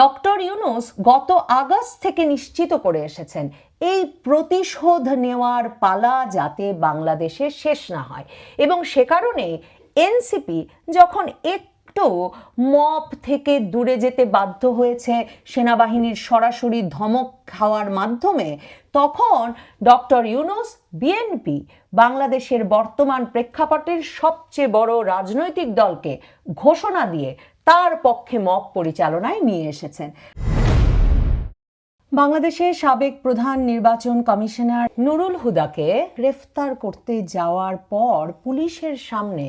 Doctor Yunus গত August থেকে নিশ্চিত করে এসেছেন, এই প্রতিশোধ নেওয়ার পালা যাতে বাংলাদেশে শেষ না হয়। এবং সে কারণে এনসিপি যখন একটু মপ থেকে দূরে যেতে বাধ্য হয়েছে, সেনাবাহিনীর সরাসরি ধমক খাওয়ার মাধ্যমে, তখন ডক্টর ইউনুস বিএনপি বাংলাদেশের বর্তমান প্রেক্ষাপটের সবচেয়ে বড় রাজনৈতিক দলকে ঘোষণা দিয়ে তার পক্ষে মপ পরিচালনায় নিয়ে এসেছেন। বাংলাদেশের সাবেক প্রধান নির্বাচন কমিশনার নুরুল হুদাকে গ্রেফতার করতে যাওয়ার পর পুলিশের সামনে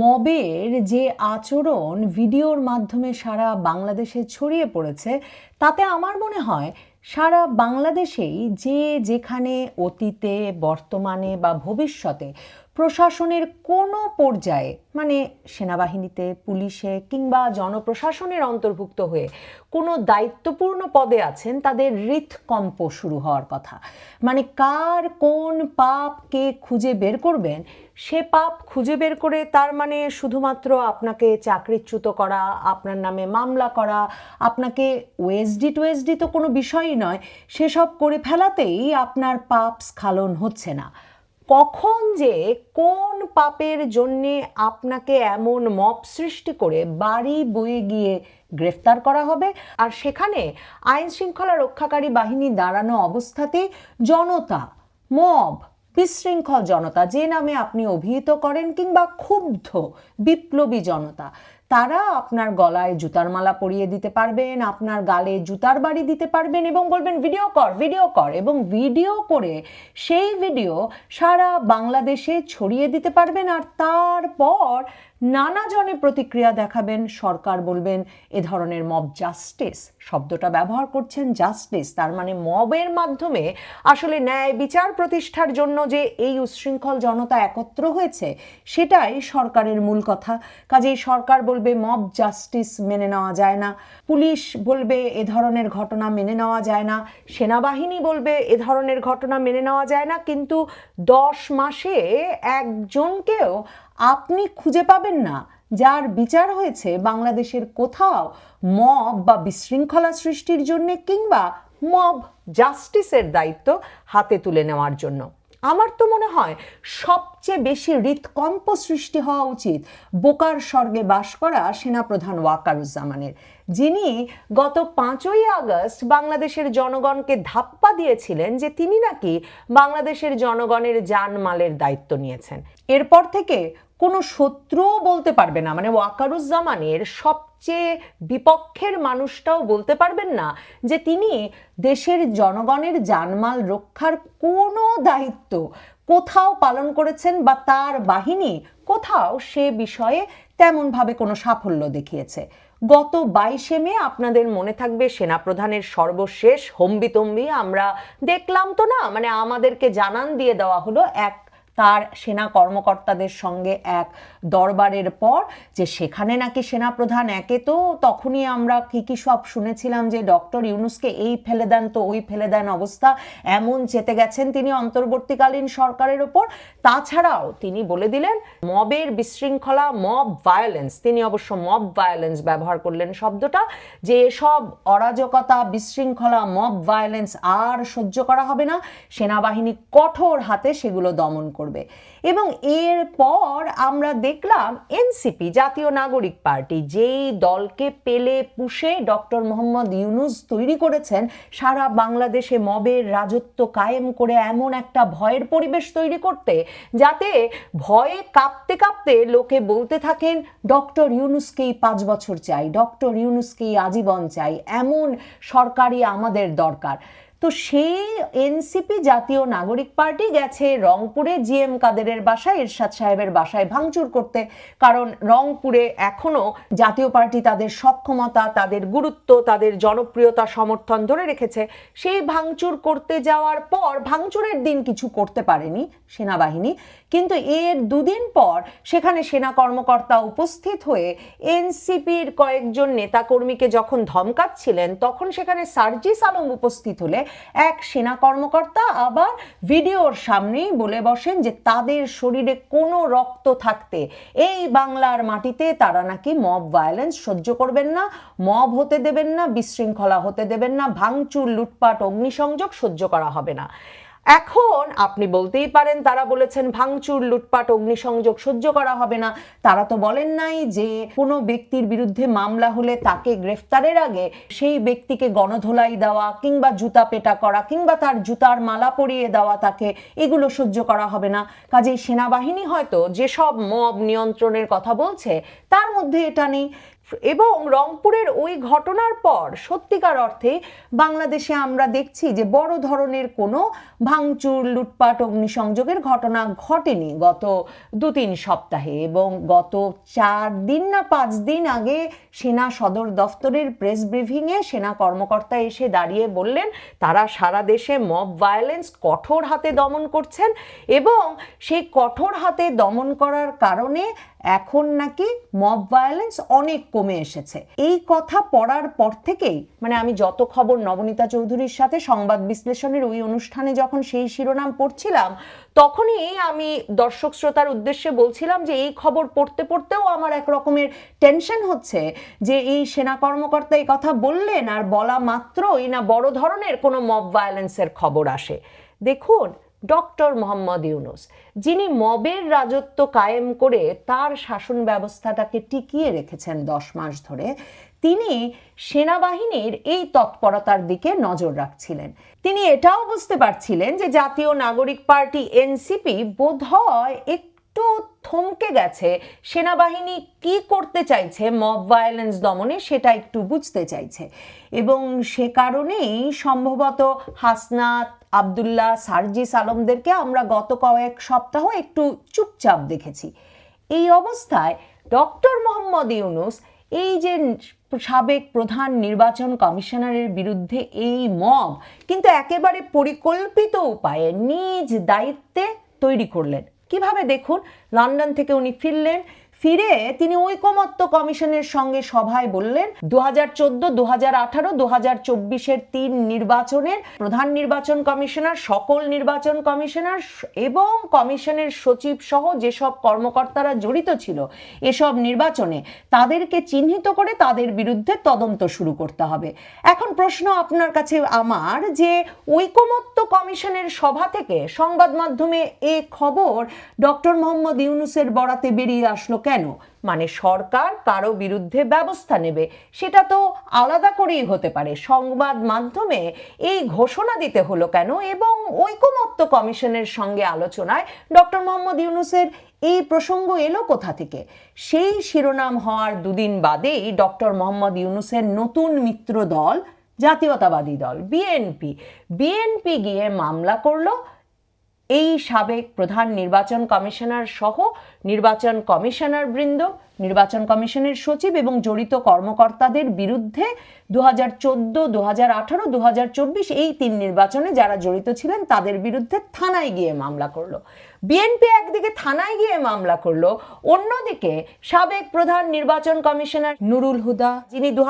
মবের যে আচরণ ভিডিওর মাধ্যমে সারা বাংলাদেশে ছড়িয়ে পড়েছে, তাতে আমার মনে হয় সারা বাংলাদেশেই যে যেখানে অতীতে, বর্তমানে বা ভবিষ্যতে প্রশাসনের কোনো পর্যায়ে মানে সেনাবাহিনীতে, পুলিশে কিংবা জনপ্রশাসনের অন্তর্ভুক্ত হয়ে কোনো দায়িত্বপূর্ণ পদে আছেন, তাদের হৃৎকম্প শুরু হওয়ার কথা। মানে কার কোন পাপ কে খুঁজে বের করবেন, সে পাপ খুঁজে বের করে তার মানে শুধুমাত্র আপনাকে চাকরিচ্যুত করা, আপনার নামে মামলা করা, আপনাকে ওয়েসডি টুএসডি তো কোনো বিষয়ই নয়, সেসব করে ফেলাতেই আপনার পাপ স্খালন হচ্ছে না। কখন যে কোন পাপের জন্যে আপনাকে এমন মপ সৃষ্টি করে বাড়ি বয়ে গিয়ে গ্রেফতার করা হবে? আর সেখানে আইন শৃঙ্খলা রক্ষাকারী বাহিনী দাঁড়ানো অবস্থাতে জনতা, মব, বিশৃঙ্খল জনতা, যে নামে আপনি অভিহিত করেন কিংবা ক্ষুব্ধ, বিপ্লবী জনতা তারা আপনার গলায় জুতার মালা পরিয়ে দিতে পারবেন, আপনার গালে জুতার বাড়ি দিতে পারবেন এবং বলবেন ভিডিও কর ভিডিও কর এবং ভিডিও করে সেই ভিডিও সারা বাংলাদেশে ছড়িয়ে দিতে পারবেন আর তারপর নানা জনে প্রতিক্রিয়া দেখাবেন, সরকার বলবেন এ ধরনের মব জাস্টিস শব্দটা ব্যবহার করছেন জাস্টিস তার মানে মবের মাধ্যমে আসলে ন্যায় বিচার প্রতিষ্ঠার জন্য যে এই উচ্ছৃঙ্খল জনতা একত্র হয়েছে, সেটাই সরকারের মূল কথা। কাজেই সরকার বলবে, মব জাস্টিস মেনে নেওয়া যায় না। পুলিশ বলবে, এ ধরনের ঘটনা মেনে নেওয়া যায় না। সেনাবাহিনী বলবে, এ ধরনের ঘটনা মেনে নেওয়া যায় না। কিন্তু দশ মাসে একজনকেও আপনি খুঁজে পাবেন না। যার বিচার হয়েছে বাংলাদেশের কোথাও মব বা বিশৃঙ্খলা সৃষ্টির জন্য কিংবা মব জাস্টিসের দায়িত্ব হাতে তুলে নেওয়ার জন্য। আমার তো মনে হয় সবচেয়ে বেশি হৃৎকম্প সৃষ্টি হওয়া উচিত বোকার স্বর্গে বাস করা সেনাপ্রধান ওয়াকারুজ্জামানের। যিনি গত পাঁচই আগস্ট বাংলাদেশের জনগণকে ধাপ্পা দিয়েছিলেন যে তিনি নাকি বাংলাদেশের জনগণের জানমালের দায়িত্ব নিয়েছেন। এরপর থেকে কোনো শত্রুও বলতে পারবে না। মানে ওয়াকারুজ্জামানের সবচেয়ে বিপক্ষের মানুষটাও বলতে পারবেন না যে তিনি দেশের জনগণের জানমাল রক্ষার কোনো দায়িত্ব কোথাও পালন করেছেন বা তার বাহিনী কোথাও সে বিষয়ে তেমনভাবে কোনো সাফল্য দেখিয়েছে। গত বাইশে মে আপনাদের মনে থাকবে সেনাপ্রধানের সর্বশেষ হম্বিতম্বি। আমরা দেখলাম তো না মানে আমাদেরকে জানান দিয়ে দেওয়া হলো এক তার সেনা কর্মকর্তাদের সঙ্গে এক দরবারের পর যে সেখানে নাকি সেনাপ্রধান, একে তো তখনই আমরা কি কি সব শুনেছিলাম যে ডক্টর ইউনুসকে এই ফেলে দেন তো ওই ফেলে দেন অবস্থা, এমন চেতে গেছেন তিনি অন্তর্বর্তীকালীন সরকারের ওপর। তাছাড়াও তিনি বলে দিলেন, মবের বিশৃঙ্খলা, মব ভায়োলেন্স তিনি অবশ্য মব ভায়োলেন্স ব্যবহার করলেন শব্দটা, যে এসব অরাজকতা, বিশৃঙ্খলা, মব ভায়োলেন্স আর সহ্য করা হবে না, সেনাবাহিনী কঠোর হাতে সেগুলো দমন করবে। এবং এরপর আমরা দেখলাম এনসিপি জাতীয় নাগরিক পার্টি, যেই দলকে পেলে পুষে ডক্টর মোহাম্মদ ইউনুস তৈরি করেছেন, সারা বাংলাদেশে মবের রাজত্ব কায়েম করে এমন একটা ভয়ের পরিবেশ তৈরি করতে, যাতে ভয়ে কাঁপতে কাঁপতে লোকে বলতে থাকেন, ডক্টর ইউনুসকেই পাঁচ বছর চাই, ডক্টর ইউনুসকেই আজীবন চাই, এমন সরকারি আমাদের দরকার। তো সেই এনসিপি জাতীয় নাগরিক পার্টি গেছে রংপুরে জিএম কাদেরের বাসায়, এরশাদ সাহেবের বাসায় ভাঙচুর করতে। কারণ রংপুরে এখনও জাতীয় পার্টি তাদের সক্ষমতা, তাদের গুরুত্ব, তাদের জনপ্রিয়তা সমর্থন ধরে রেখেছে। সেই ভাঙচুর করতে যাওয়ার পর ভাঙচুরের দিন কিছু করতে পারেনি সেনাবাহিনী। কিন্তু এর দুদিন পর সেখানে সেনা কর্মকর্তা উপস্থিত হয়ে এনসিপির কয়েকজন নেতাকর্মীকে যখন ধমকাচ্ছিলেন, তখন সেখানে সার্জিস আলম উপস্থিত হলে এক সেনা কর্মকর্তা আবার ভিডিওর সামনেই বলে বসেন যে তাদের শরীরে কোনো রক্ত থাকতে, এই বাংলার মাটিতে তারা নাকি মব ভায়োলেন্স সহ্য করবেন না, মব হতে দেবেন না, বিশৃঙ্খলা হতে দেবেন না, ভাঙচুর, লুটপাট, অগ্নিসংযোগ সহ্য করা হবে না। এখন আপনি বলতেই পারেন তারা বলেছেন ভাঙচুর, লুটপাট, অগ্নিসংযোগ সহ্য করা হবে না। তারা তো বলেন নাই যে কোনো ব্যক্তির বিরুদ্ধে মামলা হলে তাকে গ্রেফতারের আগে সেই ব্যক্তিকে গণধোলাই দেওয়া কিংবা জুতা পেটা করা কিংবা তার জুতার মালা পরিয়ে দেওয়া তাকে এগুলো সহ্য করা হবে না। কাজেই সেনাবাহিনী হয়তো যেসব মব নিয়ন্ত্রণের কথা বলছে, তার মধ্যে এটা নেই। এবং রংপুরের ওই ঘটনার পর সত্যিকার অর্থে বাংলাদেশে আমরা দেখছি যে বড় ধরনের কোনো ভাঙচুর, লুটপাট, অগ্নিসংযোগের ঘটনা ঘটেনি গত দু তিন সপ্তাহে এবং গত চার দিন না পাঁচ দিন আগে সেনা সদর দফতরের প্রেস ব্রিফিংয়ে সেনা কর্মকর্তা এসে দাঁড়িয়ে বললেন, তারা সারা দেশে মব ভায়োলেন্স কঠোর হাতে দমন করছেন এবং সেই কঠোর হাতে দমন করার কারণে এখন নাকি মব ভায়োলেন্স অনেক কমে এসেছে। এই কথা পড়ার পর থেকেই মানে আমি যত খবর নবনীতা চৌধুরীর সাথে সংবাদ বিশ্লেষণের ওই অনুষ্ঠানে যখন সেই শিরোনাম পড়ছিলাম, তখনই আমি দর্শক শ্রোতার উদ্দেশ্যে বলছিলাম যে এই খবর পড়তে পড়তেও আমার এক রকমের টেনশন হচ্ছে যে এই সেনা কর্মকর্তা এই কথা বললেন আর বলা মাত্রই না বড় ধরনের কোনো মব ভায়োলেন্সের খবর আসে। দেখুন ডক্টর মোহাম্মদ ইউনুস, যিনি মবের রাজত্ব কায়েম করে তার শাসন ব্যবস্থাটাকে টিকিয়ে রেখেছেন দশ মাস ধরে, তিনি সেনাবাহিনীর এই তৎপরতার দিকে নজর রাখছিলেন। তিনি এটাও বুঝতে পারছিলেন যে জাতীয় নাগরিক পার্টি এনসিপি বোধহয় একটু থমকে গেছে। সেনাবাহিনী কি করতে চাইছে? মব ভায়োলেন্স দমনে সেটা একটু বুঝতে চাইছে। এবং সে কারণেই সম্ভবত হাসনাত, আবদুল্লাহ, সার্জিস আলমদেরকে আমরা গত কয়েক সপ্তাহ একটু চুপচাপ দেখেছি। এই অবস্থায় ডক্টর মোহাম্মদ ইউনুস, এই যে সাবেক প্রধান নির্বাচন কমিশনারের বিরুদ্ধে এই মব, কিন্তু একেবারে পরিকল্পিত উপায়ে নিজ দায়িত্বে তৈরি করলেন। কীভাবে দেখুন, লন্ডন থেকে উনি ফিরলেন, ফিরে তিনি ঐকমত্য কমিশনের সঙ্গে সভায় বললেন দু হাজার চোদ্দ দু হাজার আঠারো দু হাজার চব্বিশের তিন নির্বাচনের প্রধান নির্বাচন কমিশনার, সকল নির্বাচন কমিশনার এবং কমিশনের সচিব সহ যেসব কর্মকর্তারা জড়িত ছিল এসব নির্বাচনে তাদেরকে চিহ্নিত করে তাদের বিরুদ্ধে তদন্ত শুরু করতে হবে। এখন প্রশ্ন আপনার কাছে আমার যে ঐকমত্য কমিশনের সভা থেকে সংবাদ মাধ্যমে এ খবর ডক্টর মোহাম্মদ ইউনুসের বরাতে বেরিয়ে আসলো কেন? মানে সরকার কারও বিরুদ্ধে ব্যবস্থা নেবে, সেটা তো আলাদা করেই হতে পারে। সংবাদ মাধ্যমে এই ঘোষণা দিতে হলো কেন? এবং ঐকমত্য কমিশনের সঙ্গে আলোচনায় ডক্টর মোহাম্মদ ইউনুসের এই প্রসঙ্গ এলো কোথা থেকে? সেই শিরোনাম হওয়ার দুদিন বাদেই ডক্টর মোহাম্মদ ইউনুসের নতুন মিত্র দল জাতীয়তাবাদী দল, বিএনপি। বিএনপি গিয়ে মামলা করল। এই সাবেক প্রধান নির্বাচন কমিশনার সহ নির্বাচন কমিশনার বৃন্দ, নির্বাচন কমিশনের সচিব এবং জড়িত কর্মকর্তাদের বিরুদ্ধে দু হাজার চোদ্দ দু হাজার আঠারো দু হাজার চব্বিশ এই তিন নির্বাচনে যারা জড়িত ছিলেন তাদের বিরুদ্ধে থানায় গিয়ে মামলা করল। বিএনপি একদিকে থানায় গিয়ে মামলা করল, অন্যদিকে সাবেক প্রধান নির্বাচন কমিশনার নুরুল হুদা, যিনি দু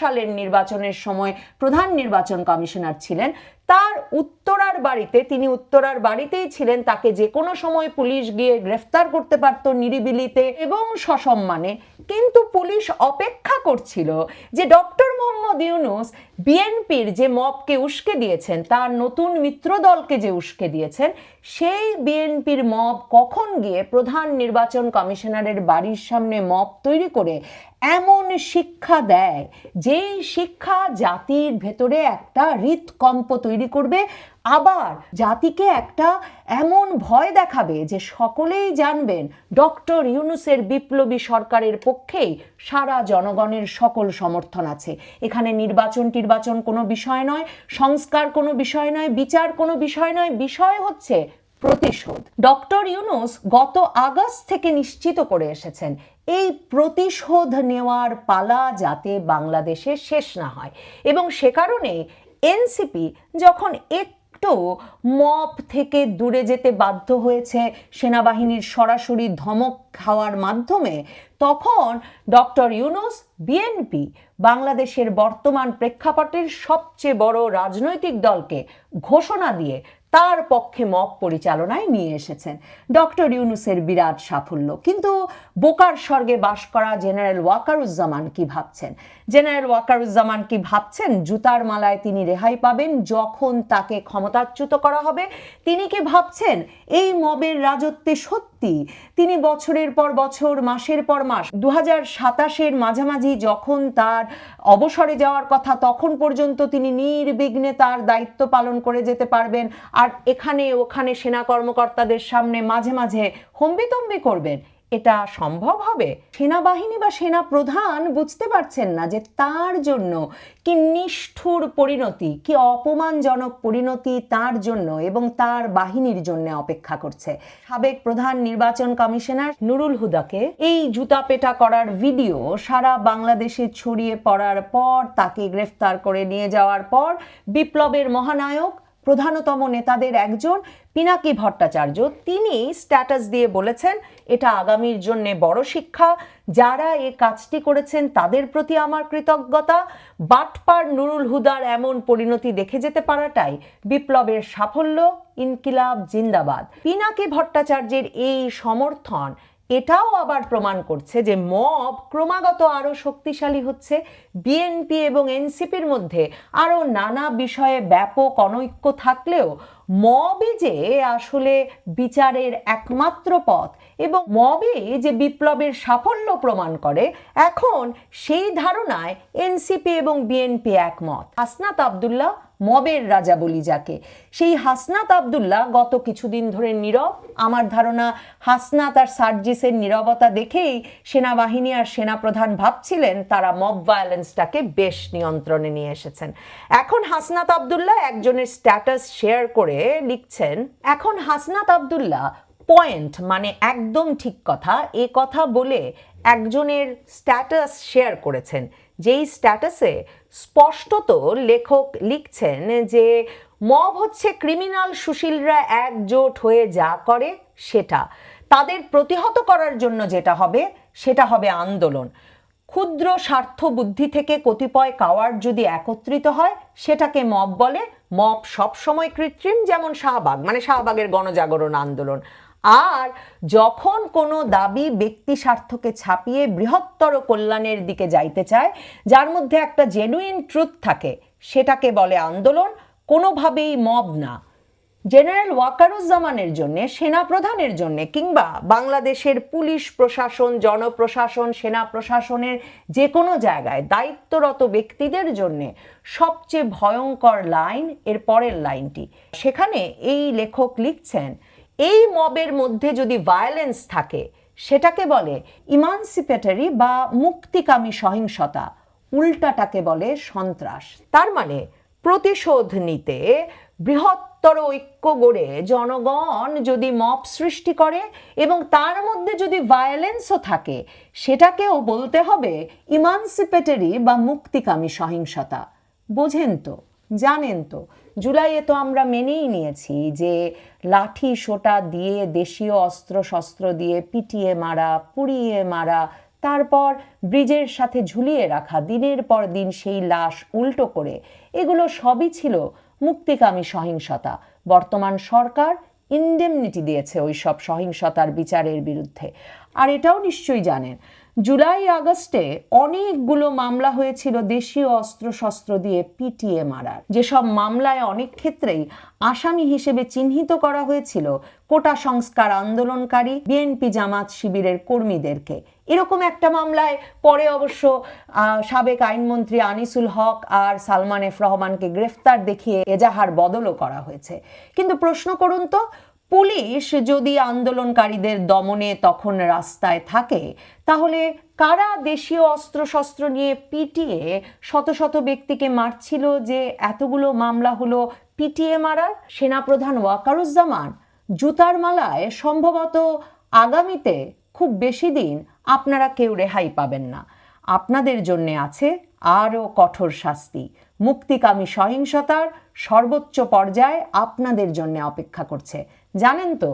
সালের নির্বাচনের সময় প্রধান নির্বাচন কমিশনার ছিলেন, তার উত্তরার বাড়িতে, তিনি উত্তরার বাড়িতেই ছিলেন, তাকে যে কোনো সময় পুলিশ গিয়ে গ্রেফতার করতে পারত নিরিবিলিতে এবং সসম্মানে। কিন্তু পুলিশ অপেক্ষা করছিল যে ডক্টর মোহাম্মদ ইউনুস বিএনপির যে মবকে উস্কে দিয়েছেন, তার নতুন মিত্র দলকে যে উস্কে দিয়েছেন, সেই বিএনপির মব কখন গিয়ে প্রধান নির্বাচন কমিশনারের বাড়ির সামনে মপ তৈরি করে এমন শিক্ষা দেয়, যেই শিক্ষা জাতির ভেতরে একটা হৃদকম্প তৈরি করবে, আবার জাতিকে একটা এমন ভয় দেখাবে যে সকলেই জানবেন ডক্টর ইউনুসের বিপ্লবী সরকারের পক্ষেই সারা জনগণের সকল সমর্থন আছে। এখানে নির্বাচন টির্বাচন কোনো বিষয় নয়, সংস্কার কোনো বিষয় নয়, বিচার কোনো বিষয় নয়, বিষয় হচ্ছে প্রতিশোধ। ডক্টর ইউনুস গত আগস্ট থেকে নিশ্চিত করে এসেছেন, এই প্রতিশোধ নেওয়ার পালা যাতে বাংলাদেশে শেষ না হয়। এবং সে কারণে এনসিপি যখন একটু মপ থেকে দূরে যেতে বাধ্য হয়েছে, সেনাবাহিনীর সরাসরি ধমক খাওয়ার মাধ্যমে, তখন ডক্টর ইউনুস বিএনপি বাংলাদেশের বর্তমান প্রেক্ষাপটের সবচেয়ে বড় রাজনৈতিক দলকে ঘোষণা দিয়ে তার পক্ষে মক পরিচালনায় নিয়ে এসেছেন। ডক্টর ইউনুসের বিরাট সাফল্য। কিন্তু বোকার স্বর্গে বাস করা জেনারেল ওয়াকারুজ্জামান কি ভাবছেন? জেনারেল ওয়াকারুজ্জামান কি ভাবছেন? জুতার মালায় তিনি রেহাই পাবেন যখন তাকে ক্ষমতাচ্যুত করা হবে? তিনি কি ভাবছেন? এই মবের রাজত্বে সত্যি তিনি বছরের পর বছর, মাসের পর মাস দু হাজার সাতাশের মাঝামাঝি যখন তার অবসরে যাওয়ার কথা, তখন পর্যন্ত তিনি নির্বিঘ্নে তার দায়িত্ব পালন করে যেতে পারবেন। আর এখানে ওখানে সেনা কর্মকর্তাদের সামনে মাঝে মাঝে হম্বিতম্বি করবেন। এটা সম্ভব হবে? সেনাবাহিনী বা সেনা প্রধান বুঝতে পারছেন না যে তার জন্য কি নিষ্ঠুর পরিণতি, কি অপমানজনক পরিণতি তার জন্য এবং তার বাহিনীর জন্য অপেক্ষা করছে। সাবেক প্রধান নির্বাচন কমিশনার নুরুল হুদাকে এই জুতা পেটা করার ভিডিও সারা বাংলাদেশে ছড়িয়ে পড়ার পর, তাকে গ্রেফতার করে নিয়ে যাওয়ার পর বিপ্লবের মহানায়ক প্রধানতম নেতাদের একজন পিনাকি ভট্টাচার্য। তিনি স্ট্যাটাস দিয়ে বলেছেন, এটা আগামীর জন্য বড় শিক্ষা। যারা এ কাজটি করেছেন তাদের প্রতি আমার কৃতজ্ঞতা। বাটপার নুরুল হুদার এমন পরিণতি দেখে যেতে পারাটাই বিপ্লবের সাফল্য। ইনকিলাব জিন্দাবাদ। পিনাকি ভট্টাচার্যের এই সমর্থন এটাও আবার প্রমাণ করছে যে মব ক্রমাগত আরও শক্তিশালী হচ্ছে। বিএনপি এবং এনসিপির মধ্যে আরও নানা বিষয়ে ব্যাপক অনৈক্য থাকলেও মবই যে আসলে বিচারের একমাত্র পথ এবং মবে যে বিপ্লবের সাফল্য প্রমাণ করে, এখন সেই ধারণায় এনসিপি এবং বিএনপি একমত। আসনাত আবদুল্লাহ মবের রাজা বলি যাকে। সেই হাসনাত আবদুল্লাহ গত কিছুদিন ধরে নীরব। আমার ধারণা, হাসনাত আর সার্জিসের নীরবতা দেখেই সেনাবাহিনী আর সেনাপ্রধান ভাবছিলেন তারা মব ভায়োলেন্সটাকে বেশ নিয়ন্ত্রণে নিয়ে এসেছেন। এখন হাসনাত আবদুল্লাহ একজনের স্ট্যাটাস শেয়ার করে লিখছেন, এখন হাসনাত আবদুল্লাহ পয়েন্ট মানে একদম ঠিক কথা। এ কথা বলে একজনের স্ট্যাটাস শেয়ার করেছেন। যেই স্ট্যাটাসে স্পষ্টত লেখক লিখছেন যে, মব হচ্ছে ক্রিমিনাল সুশীলরা একজোট হয়ে যা করে সেটা। তাদের প্রতিহত করার জন্য যেটা হবে, সেটা হবে আন্দোলন। ক্ষুদ্র স্বার্থ বুদ্ধি থেকে কতিপয় কাওয়ার যদি একত্রিত হয়, সেটাকে মব বলে মব সবসময় কৃত্রিম, যেমন শাহবাগ। মানে শাহবাগের গণজাগরণ আন্দোলন। আর যখন কোনো দাবি ব্যক্তি স্বার্থকে ছাপিয়ে বৃহত্তর কল্যাণের দিকে যাইতে চায়, যার মধ্যে একটা জেনুইন ট্রুথ থাকে, সেটাকে বলে আন্দোলন, কোনোভাবেই মব না। জেনারেল ওয়াকারুজ্জামানের জন্য সেনা প্রধানের জন্য, কিংবা বাংলাদেশের পুলিশ প্রশাসন, জনপ্রশাসন সেনা প্রশাসনের যে কোনো জায়গায় দায়িত্বরত ব্যক্তিদের জন্য সবচেয়ে ভয়ঙ্কর লাইন, এর পরের লাইনটি। সেখানে এই লেখক লিখছেন এই মবের মধ্যে যদি ভায়োলেন্স থাকে, সেটাকে বলে ইমানসিপেটারি বা মুক্তিকামী সহিংসতা, উল্টাটাকে বলে সন্ত্রাস। তার মানে প্রতিশোধ নিতে বৃহত্তর ঐক্য গড়ে জনগণ যদি মব সৃষ্টি করে এবং তার মধ্যে যদি ভায়োলেন্সও থাকে, সেটাকেও বলতে হবে ইমানসিপেটারি বা মুক্তিকামী সহিংসতা। বোঝেন তো, জানেন তো জুলাইয়ে তো আমরা মেনেই নিয়েছি যে লাঠি, সোটা দিয়ে, দেশীয় অস্ত্র, শস্ত্র দিয়ে পিটিয়ে মারা, পুড়িয়ে মারা, তারপর ব্রিজের সাথে ঝুলিয়ে রাখা, দিনের পর দিন সেই লাশ উল্টো করে। এগুলো সবই ছিল মুক্তিকামী সহিংসতা। বর্তমান সরকার ইন্ডেমনিটি দিয়েছে ওই সব সহিংসতার বিচারের বিরুদ্ধে। আর এটাও নিশ্চয়ই জানেন জুলাই আগস্টে অনেকগুলো মামলা হয়েছিল দেশীয় অস্ত্র শস্ত্র দিয়ে পিটিয়ে মারার। যেসব মামলায় অনেক ক্ষেত্রেই আসামি হিসেবে চিহ্নিত করা হয়েছিল কোটা সংস্কার আন্দোলনকারী, বিএনপি জামাত শিবিরের কর্মীদেরকে। এরকম একটা মামলায় পরে অবশ্য সাবেক আইনমন্ত্রী আনিসুল হক আর সালমান এফ রহমানকে গ্রেফতার দেখিয়ে এজাহার বদলও করা হয়েছে। কিন্তু প্রশ্ন করুন তো পুলিশ যদি আন্দোলনকারীদের দমনে তখন রাস্তায় থাকে, তাহলে কারা দেশীয় অস্ত্রশস্ত্র নিয়ে পিটিয়ে শত শত ব্যক্তিকে মারছিল যে এতগুলো মামলা হলো পিটিয়ে মারার? সেনাপ্রধান ওয়াকারুজ্জামান, জুতার মালায় সম্ভবত আগামীতে খুব বেশি দিন আপনারা কেউ রেহাই পাবেন না। আপনাদের জন্য আছে আরও কঠোর শাস্তি। মুক্তিকামী সহিংসতার সর্বোচ্চ পর্যায়ে আপনাদের জন্য অপেক্ষা করছে। জানেন তো,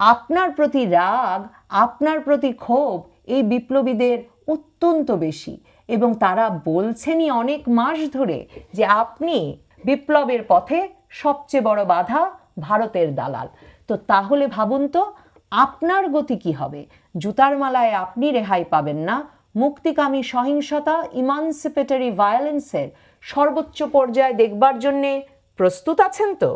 আপনার প্রতি রাগ, আপনার প্রতি ক্ষোভ এই বিপ্লবীদের অত্যন্ত বেশি এবং তারা বলছেনই অনেক মাস ধরে যে আপনি বিপ্লবের পথে সবচেয়ে বড় বাধা ভারতের দালাল। তো তাহলে ভাবুন তো, আপনার গতি কি হবে? জুতার মালায় আপনি রেহাই পাবেন না, মুক্তিকামী সহিংসতা, ইমানসিপেটারি ভায়োলেন্সের সর্বোচ্চ পর্যায়ে দেখবার জন্যে প্রস্তুত আছেন তো?